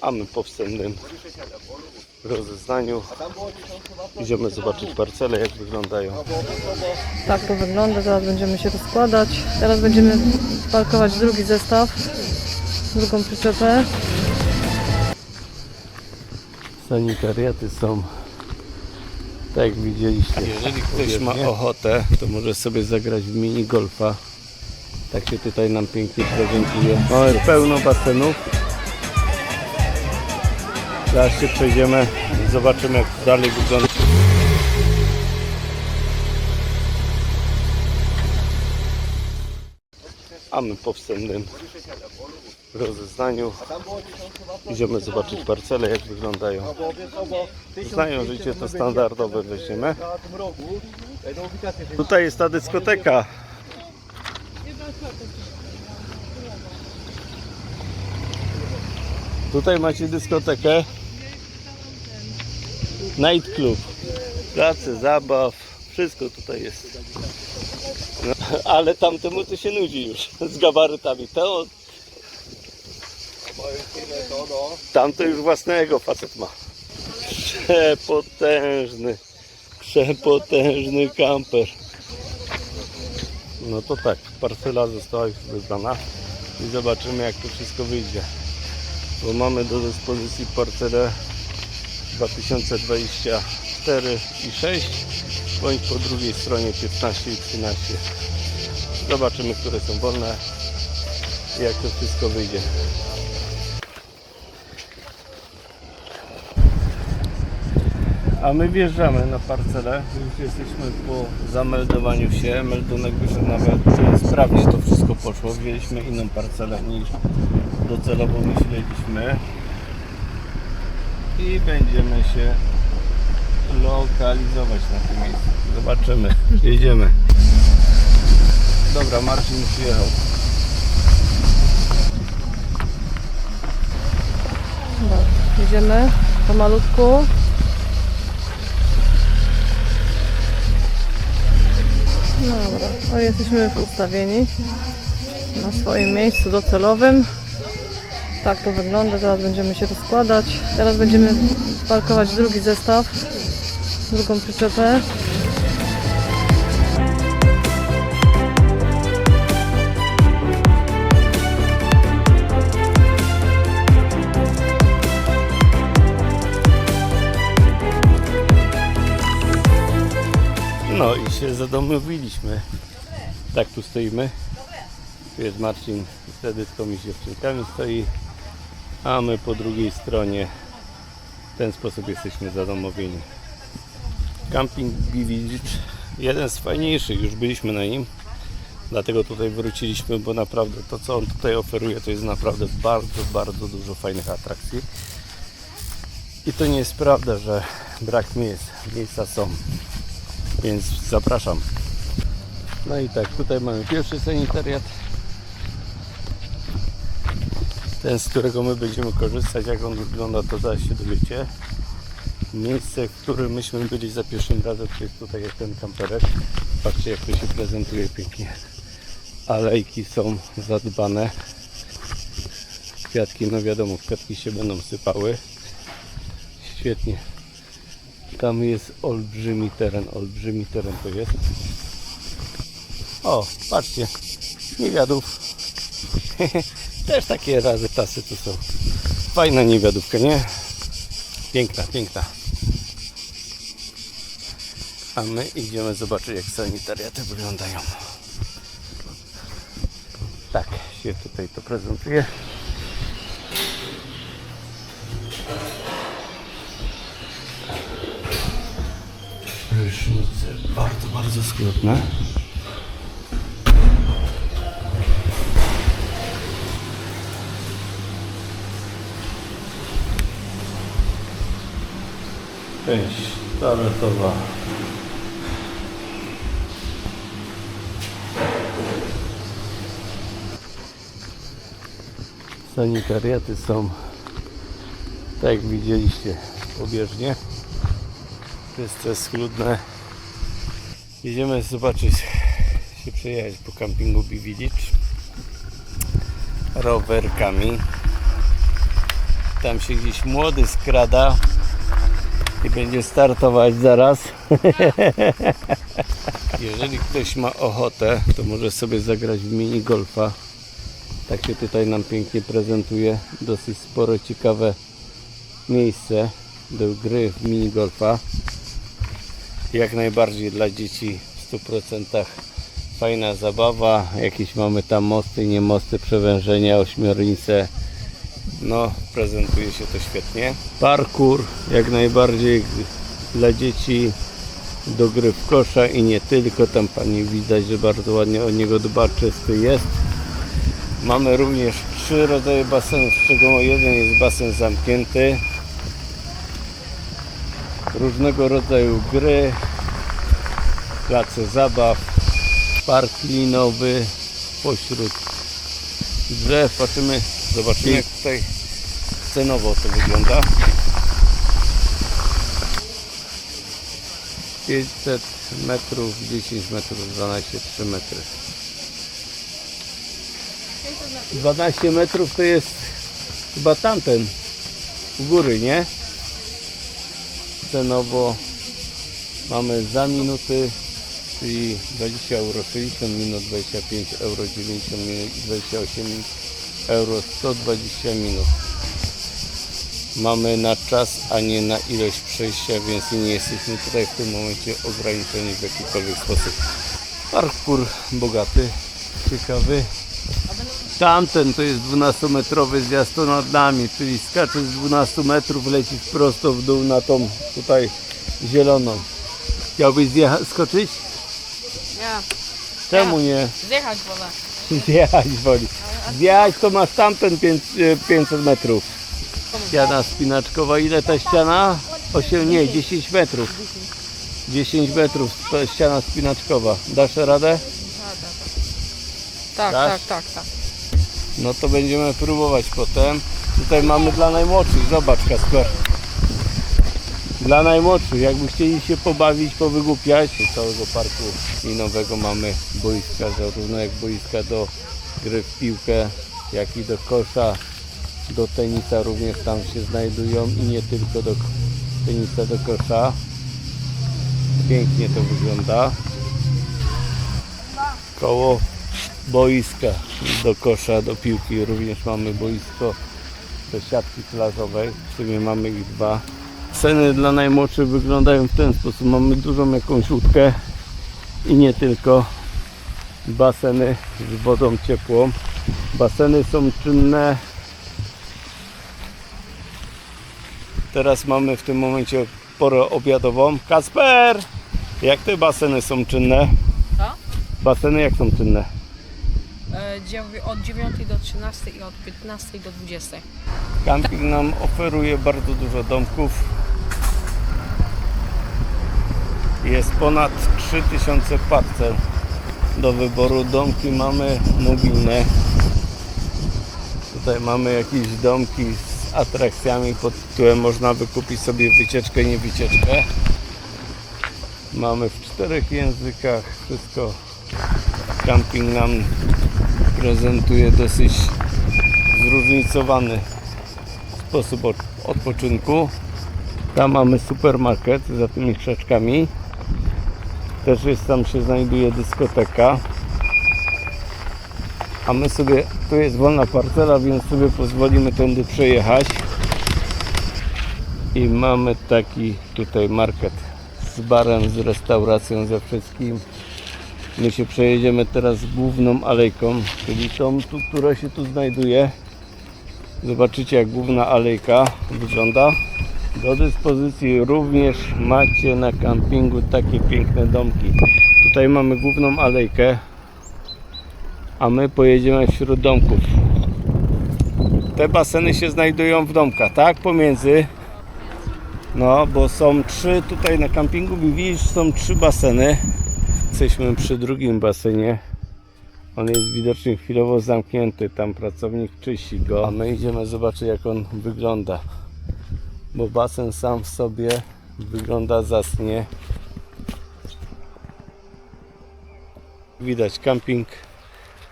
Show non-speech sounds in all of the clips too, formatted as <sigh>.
a my po wstępnym rozeznaniu idziemy zobaczyć parcele, jak wyglądają. Tak to wygląda, teraz będziemy się rozkładać. Teraz będziemy parkować drugi zestaw, drugą przyczepę. Sanitariaty są, tak jak widzieliście. Jeżeli ktoś ma ochotę, to może sobie zagrać w mini golfa. Tak się tutaj nam pięknie prezentuje. Mamy pełno basenów. Teraz się przejdziemy i zobaczymy jak dalej wygląda. A my po wstępnym rozeznaniu idziemy zobaczyć parcele jak wyglądają. Znają życie to standardowe weźmiemy. Tutaj jest ta dyskoteka. Tutaj macie dyskotekę. Night club. Place zabaw. Wszystko tutaj jest. No, <laughs> ale tamtemu to się nudzi już <laughs> z gabarytami. To, tam to już własnego facet ma. Przepotężny, przepotężny kamper. No to tak, parcela została już wybrana i zobaczymy jak to wszystko wyjdzie. Bo mamy do dyspozycji parcelę 2024 i 6 bądź po drugiej stronie 15 i 13. Zobaczymy, które są wolne jak to wszystko wyjdzie. A my wjeżdżamy na parcelę. Już jesteśmy po zameldowaniu się. Meldunek wyszedł nawet sprawnie to wszystko poszło. Wzięliśmy inną parcelę niż docelowo myśleliśmy. I będziemy się lokalizować na tym miejscu. Zobaczymy. Jedziemy. Dobra, Marcin przyjechał. Dobra, jedziemy pomalutku. Dobra, i jesteśmy już ustawieni na swoim miejscu docelowym. Tak to wygląda, teraz będziemy się rozkładać. Teraz będziemy parkować drugi zestaw, drugą przyczepę. No i się zadomowiliśmy. Tak tu stoimy. Tu jest Marcin i z dziewczynkami stoi. A my po drugiej stronie w ten sposób jesteśmy zadomowieni. Camping Bivillage jeden z fajniejszych, już byliśmy na nim. Dlatego tutaj wróciliśmy, bo naprawdę to co on tutaj oferuje to jest naprawdę bardzo, bardzo dużo fajnych atrakcji. I to nie jest prawda, że brak miejsc. Miejsca są. Więc zapraszam. No i tak, tutaj mamy pierwszy sanitariat. Ten, z którego my będziemy korzystać, jak on wygląda, to zaraz się dowiecie. Miejsce, w którym myśmy byli za pierwszym razem, to jest tutaj ten kamperek. Patrzcie, jak to się prezentuje pięknie. Alejki są zadbane. Kwiatki, no wiadomo, kwiatki się będą sypały. Świetnie. Tam jest olbrzymi teren, olbrzymi teren to jest. O, patrzcie, niewiadów. <laughs> Też takie razy tasy tu są. Fajna niewiadówka, nie? Piękna, piękna. A my idziemy zobaczyć jak sanitariaty wyglądają. Tak się tutaj to prezentuje. Prysznice bardzo, bardzo skrotne. Część toaletowa. Sanitariaty są, tak jak widzieliście, pobieżnie. To jest to schludne. Jedziemy zobaczyć, się przejechać po kampingu Village rowerkami. tam się gdzieś młody skrada i będzie startować zaraz. <laughs> Jeżeli ktoś ma ochotę, to może sobie zagrać w minigolfa. Tak się tutaj nam pięknie prezentuje. Dosyć spore, ciekawe miejsce do gry w minigolfa. Jak najbardziej dla dzieci w 100% fajna zabawa. Jakieś mamy tam mosty, nie mosty, przewężenia, ośmiornice. No, prezentuje się to świetnie. Parkour jak najbardziej dla dzieci do gry w kosza i nie tylko. Tam pani widać, że bardzo ładnie o niego dba, czysty jest. Mamy również trzy rodzaje basenów, z czego jeden jest basen zamknięty. Różnego rodzaju gry, place zabaw, park linowy pośród drzew. Patrzymy, zobaczymy jak tutaj cenowo to wygląda. 500 metrów, 10 metrów, 12, 3 metry. 12 metrów to jest chyba tamten u góry, nie? Cenowo mamy za minuty, czyli 20 euro 60 minut, 25 euro 90 minut, 28 euro 120 minut. Mamy na czas, a nie na ilość przejścia, więc nie jesteśmy tutaj w tym momencie ograniczeni w jakikolwiek sposób. Parkour bogaty, ciekawy. Tamten to jest 12-metrowy zjazd nad nami, czyli skaczesz z 12 metrów, lecisz prosto w dół na tą tutaj zieloną. Chciałbyś skoczyć? Nie, Czemu nie? zjechać wolę. <laughs> Zjechać woli. Zjechać to masz tamten pięć- e, 500 metrów. Ściana spinaczkowa, ile ta ściana? 8, nie, 10 metrów. 10 metrów sp- ściana spinaczkowa. Dasz radę? Tak, Dasz? tak, tak, tak. No to będziemy próbować potem. Tutaj mamy dla najmłodszych, zobacz Kasper. Dla najmłodszych, jakby chcieli się pobawić, powygłupiać, z całego parku linowego mamy boiska, zarówno jak boiska do gry w piłkę, jak i do kosza, do tenisa również tam się znajdują i nie tylko do tenisa, do kosza. Pięknie to wygląda. Koło boiska do kosza, do piłki. Również mamy boisko do siatki plażowej. W sumie mamy ich dwa. Ceny dla najmłodszych wyglądają w ten sposób. Mamy dużą jakąś łódkę i nie tylko. Baseny z wodą ciepłą. Baseny są czynne. Teraz mamy w tym momencie porę obiadową. Kasper! Jak te baseny są czynne? Co? Baseny jak są czynne? E, od 9 do 13 i od 15 do 20. Camping nam oferuje bardzo dużo domków. Jest ponad 3000 parcel do wyboru. Domki mamy mobilne. Tutaj mamy jakieś domki z atrakcjami pod tytułem można wykupić sobie wycieczkę, nie wycieczkę. Mamy w czterech językach wszystko. Camping nam prezentuje dosyć zróżnicowany sposób od- odpoczynku. Tam mamy supermarket za tymi krzaczkami. Też jest tam się znajduje dyskoteka. A my sobie, tu jest wolna parcela, więc sobie pozwolimy tędy przejechać. I mamy taki tutaj market z barem, z restauracją, ze wszystkim. My się przejedziemy teraz główną alejką, czyli tą, tu, która się tu znajduje. Zobaczycie jak główna alejka wygląda. Do dyspozycji również macie na kampingu takie piękne domki. Tutaj mamy główną alejkę, a my pojedziemy wśród domków. Te baseny się znajdują w domkach, tak? Pomiędzy. No, bo są trzy tutaj na kampingu, widzisz, są trzy baseny. Jesteśmy przy drugim basenie. On jest widocznie chwilowo zamknięty, tam pracownik czyści go, a my idziemy zobaczyć jak on wygląda. Bo basen sam w sobie wygląda zacnie. Widać camping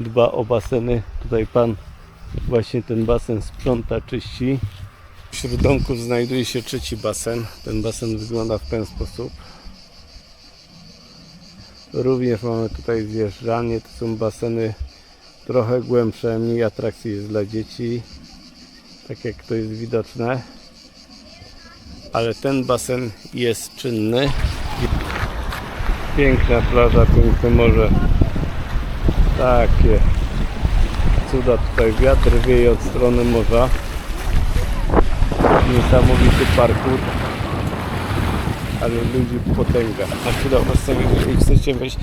dba o baseny. Tutaj pan właśnie ten basen sprząta, czyści. Wśród domków znajduje się trzeci basen. Ten basen wygląda w ten sposób. Również mamy tutaj zjeżdżalnie. To są baseny trochę głębsze, mniej atrakcji jest dla dzieci. Tak jak to jest widoczne. Ale ten basen jest czynny. Piękna plaża, piękne morze. Takie cuda tutaj. Wiatr wieje od strony morza. Niesamowity parkour. Ale ludzi potęga. Na chwilę obecną, jeżeli chcecie wejść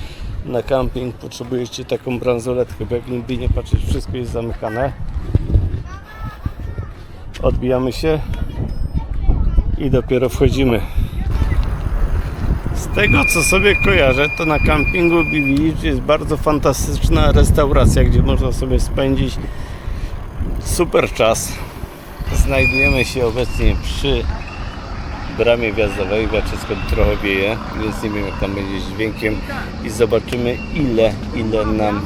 na camping, potrzebujecie taką bransoletkę, bo jak nigdy nie patrzeć, wszystko jest zamykane. Odbijamy się i dopiero wchodzimy. Tego co sobie kojarzę, to na campingu Village jest bardzo fantastyczna restauracja, gdzie można sobie spędzić super czas. Znajdujemy się obecnie przy bramie wjazdowej, Waczysko trochę wieje, więc nie wiem jak tam będzie z dźwiękiem i zobaczymy ile, ile nam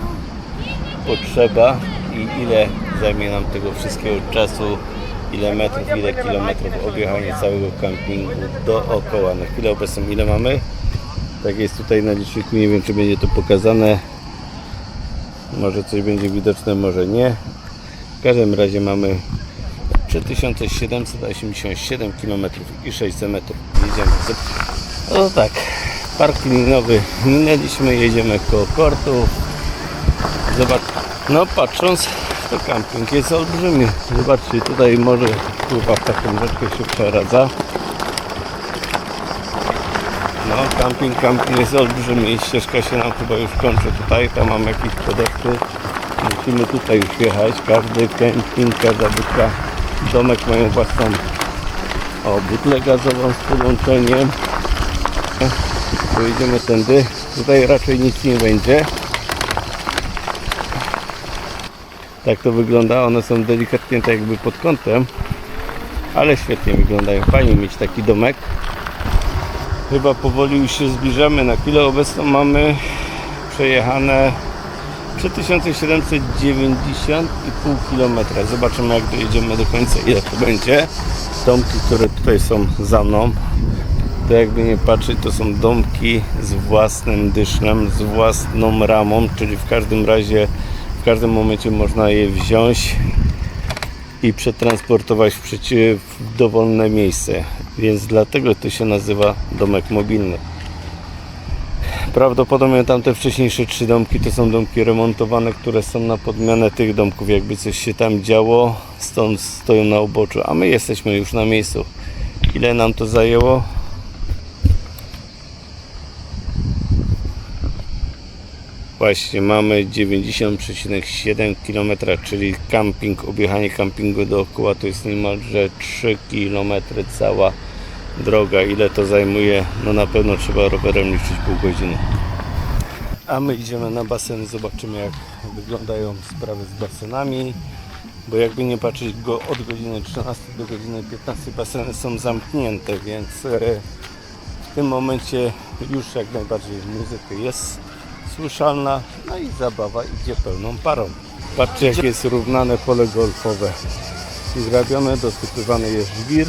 potrzeba i ile zajmie nam tego wszystkiego czasu, ile metrów, ile kilometrów objechanie całego kampingu dookoła. Na chwilę obecną ile mamy? Tak jest tutaj na liczniku, nie wiem czy będzie to pokazane. Może coś będzie widoczne, może nie. W każdym razie mamy 3787 km i 600 metrów. Jedziemy. No tak, park linowy minęliśmy, jedziemy koło portu. Zobacz, no patrząc, to camping jest olbrzymi. Zobaczcie, tutaj może pływa w taką rzeczkę się przeradza. No, camping, camping jest olbrzymi. Ścieżka się nam chyba już kończy tutaj. Tam mam jakiś podeszwy. Musimy tutaj już jechać. Każdy camping, każda budka, domek mają własną o, butlę gazową z podłączeniem. Pojedziemy tędy. Tutaj raczej nic nie będzie. Tak to wygląda. One są delikatnie tak jakby pod kątem. Ale świetnie wyglądają. Fajnie mieć taki domek. Chyba powoli już się zbliżamy. Na chwilę obecną mamy przejechane 3790,5 km. Zobaczymy jak dojedziemy do końca ile to będzie. Domki, które tutaj są za mną, to jakby nie patrzeć, to są domki z własnym dyszlem, z własną ramą, czyli w każdym razie, w każdym momencie można je wziąć i przetransportować w, w dowolne miejsce. Więc dlatego to się nazywa domek mobilny. Prawdopodobnie tamte wcześniejsze trzy domki to są domki remontowane, które są na podmianę tych domków, jakby coś się tam działo, stąd stoją na uboczu, a my jesteśmy już na miejscu. Ile nam to zajęło? Właśnie mamy 90,7 km, czyli camping, objechanie campingu dookoła to jest niemalże 3 km cała droga. Ile to zajmuje? No na pewno trzeba rowerem liczyć pół godziny. A my idziemy na basen, zobaczymy jak wyglądają sprawy z basenami. Bo jakby nie patrzeć, go od godziny 13 do godziny 15 baseny są zamknięte, więc e, w tym momencie już jak najbardziej muzyka jest słyszalna, no i zabawa idzie pełną parą. Patrzcie jak jest równane pole golfowe. Zgrabione, dosypywany jest żwir.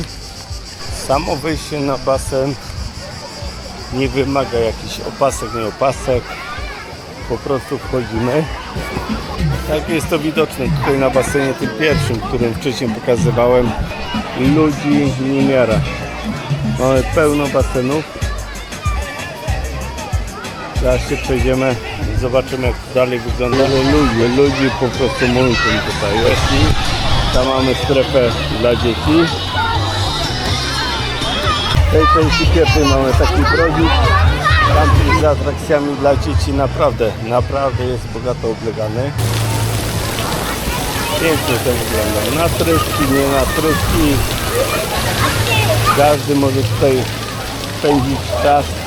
Samo wejście na basen nie wymaga jakichś opasek, nie opasek. Po prostu wchodzimy. Tak jest to widoczne tutaj na basenie tym pierwszym, którym wcześniej pokazywałem. Ludzi niemiara. Mamy pełno basenów. Teraz się przejdziemy i zobaczymy jak to dalej wygląda. Ludzie, ludzi po prostu multum tutaj weszli. Tam mamy strefę dla dzieci. W tej części pierwszej mamy taki brodzik. Tam z atrakcjami dla dzieci naprawdę, naprawdę jest bogato oblegany. Pięknie to wygląda. Na tryski, nie na tryski. Każdy może tutaj spędzić czas.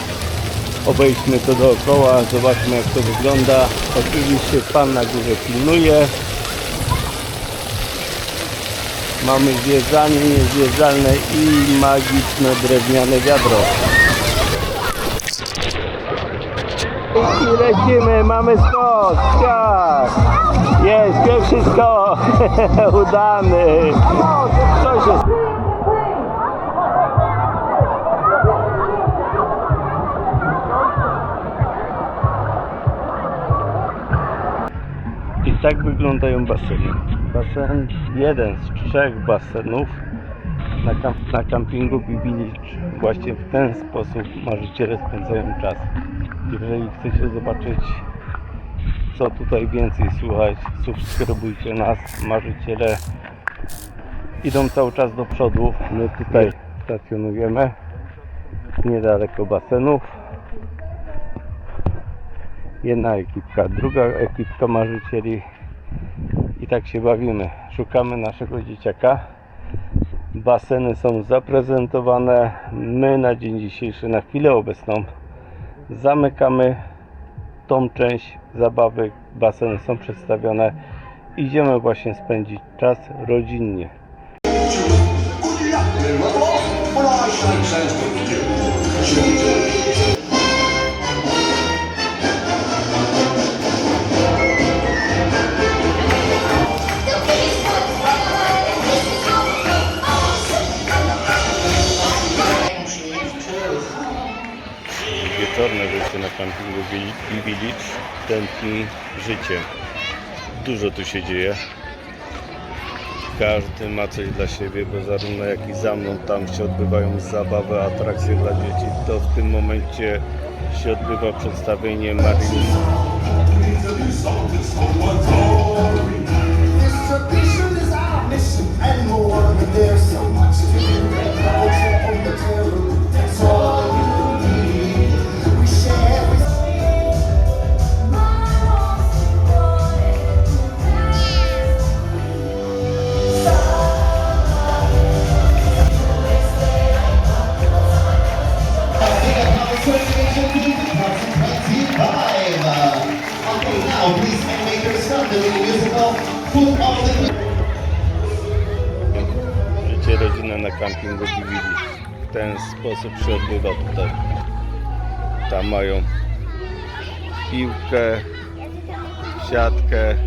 Obejdźmy to dookoła, zobaczmy jak to wygląda. Oczywiście pan na górze pilnuje. Mamy zjeżdżalnie, niezjeżdżalne i magiczne drewniane wiadro. I lecimy, mamy skok, tak. Jest, pierwszy skok, <laughs> udany. Co się Tak wyglądają baseny. Basen, jeden z trzech basenów na, kamp- na kampingu Bibilicz. Właśnie w ten sposób marzyciele spędzają czas. Jeżeli chcecie zobaczyć co tutaj więcej słuchać, subskrybujcie nas, marzyciele idą cały czas do przodu. My tutaj stacjonujemy niedaleko basenów. Jedna ekipka, druga ekipka marzycieli i tak się bawimy. Szukamy naszego dzieciaka. Baseny są zaprezentowane. My na dzień dzisiejszy, na chwilę obecną, zamykamy tą część zabawy. Baseny są przedstawione. Idziemy właśnie spędzić czas rodzinnie. Wieczorne wyjście na kampingu Bi- Village tętni życie. Dużo tu się dzieje. Każdy ma coś dla siebie, bo zarówno jak i za mną tam się odbywają zabawy, atrakcje dla dzieci, to w tym momencie się odbywa przedstawienie mission and more. There's so much to do. Culture on the table, that's all sposób się odbywa tutaj. Tam mają piłkę, siatkę.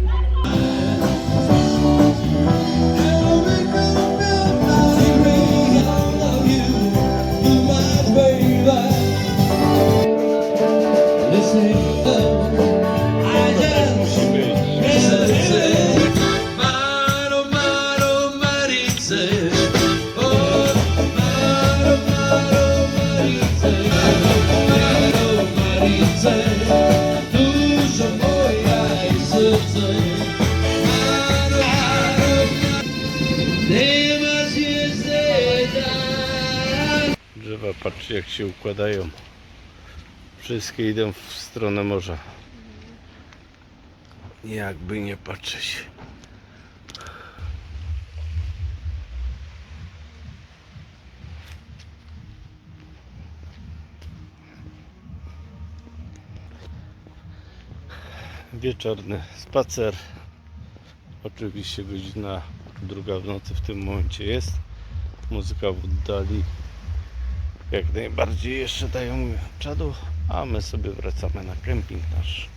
Się układają. Wszystkie idą w stronę morza. Jakby nie patrzeć. Wieczorny spacer. Oczywiście godzina druga w nocy w tym momencie jest. Muzyka w oddali jak najbardziej jeszcze dają czadu, a my sobie wracamy na kemping nasz.